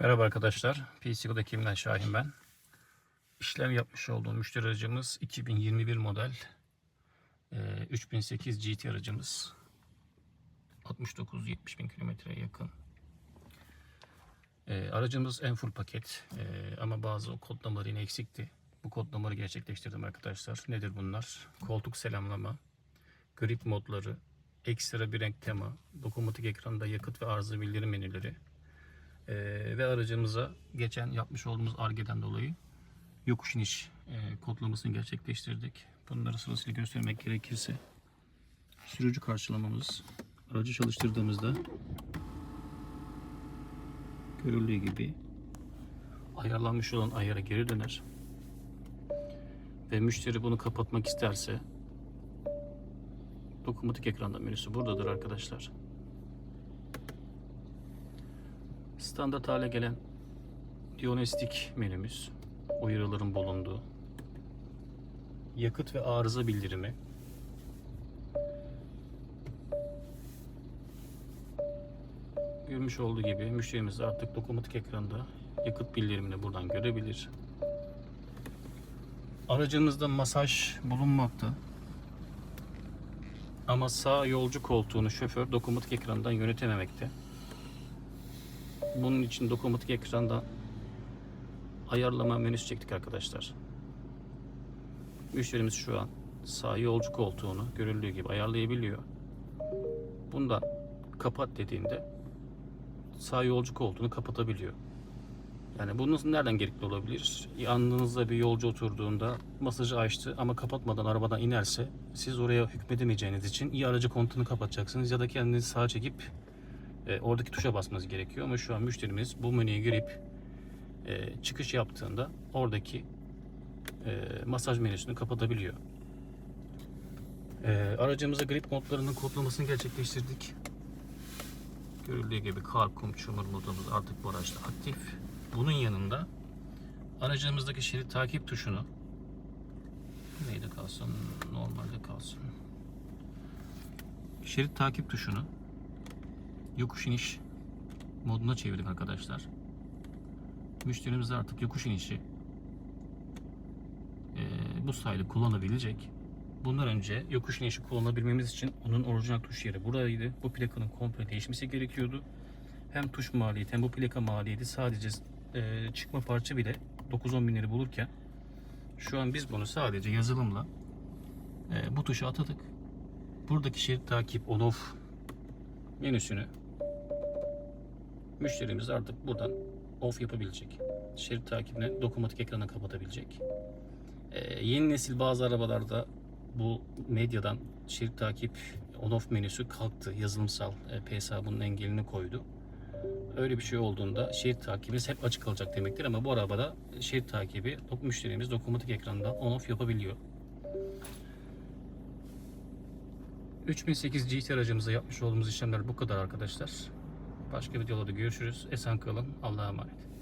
Merhaba arkadaşlar. PCGO'da Kimden Şahin ben. İşlem yapmış olduğum müşteri aracımız 2021 model e, 3008 GT aracımız. 69-70 bin kilometreye yakın. E, aracımız en full paket E, ama bazı o kodlamaları yine eksikti. Bu kodlamaları gerçekleştirdim arkadaşlar. Nedir bunlar? Koltuk selamlama, grip modları, ekstra bir renk tema, dokunmatik ekranda yakıt ve arıza bildirim menüleri, ee, ve aracımıza geçen yapmış olduğumuz argeden dolayı yokuş iniş e, kodlamasını gerçekleştirdik. Bunları sırasıyla göstermek gerekirse sürücü karşılamamız aracı çalıştırdığımızda görüldüğü gibi ayarlanmış olan ayara geri döner ve müşteri bunu kapatmak isterse dokunmatik ekranda menüsü buradadır arkadaşlar. Standart hale gelen Dionestik menümüz, uyarıların bulunduğu, yakıt ve arıza bildirimi, görmüş olduğu gibi müşterimiz artık dokunmatik ekranda yakıt bildirimini buradan görebilir. Aracımızda masaj bulunmakta. Ama sağ yolcu koltuğunu şoför dokunmatik ekrandan yönetememekte. Bunun için dokunmatik ekranda ayarlama menüsü çektik arkadaşlar. Müşterimiz şu an sağ yolcu koltuğunu görüldüğü gibi ayarlayabiliyor. Bundan kapat dediğinde sağ yolcu koltuğunu kapatabiliyor. Yani bunun nereden gerekli olabilir? Yanınızda bir yolcu oturduğunda masajı açtı ama kapatmadan arabadan inerse siz oraya hükmedemeyeceğiniz için ya aracı kontunu kapatacaksınız ya da kendinizi sağa çekip e, oradaki tuşa basmanız gerekiyor. Ama şu an müşterimiz bu menüye girip e, çıkış yaptığında oradaki e, masaj menüsünü kapatabiliyor. E, aracımıza grip modlarının kodlamasını gerçekleştirdik. Görüldüğü gibi kar, kum, çamur modumuz artık bu araçta aktif. Bunun yanında aracımızdaki şerit takip tuşunu neyde kalsın, normalde kalsın. Şerit takip tuşunu yokuş iniş moduna çevirdik arkadaşlar. Müşterimiz artık yokuş inişi e, bu sayede kullanabilecek. Bundan önce yokuş inişi kullanabilmemiz için onun orijinal tuş yeri buraydı. Bu plakanın komple değişmesi gerekiyordu. Hem tuş maliyeti hem bu plaka maliyeti sadece e, çıkma parça bile 9-10 bin lira bulurken şu an biz bunu sadece yazılımla e, bu tuşa atadık. Buradaki şerit takip on off menüsünü müşterimiz artık buradan off yapabilecek. Şerit takibini dokunmatik ekrana kapatabilecek. Ee, yeni nesil bazı arabalarda bu medyadan şerit takip on off menüsü kalktı. Yazılımsal e, PSA bunun engelini koydu. Öyle bir şey olduğunda şerit takibimiz hep açık kalacak demektir ama bu arabada şerit takibi müşterimiz dokunmatik ekrandan on off yapabiliyor. 3008 GT aracımıza yapmış olduğumuz işlemler bu kadar arkadaşlar. Başka videolarda görüşürüz. Esen kalın. Allah'a emanet.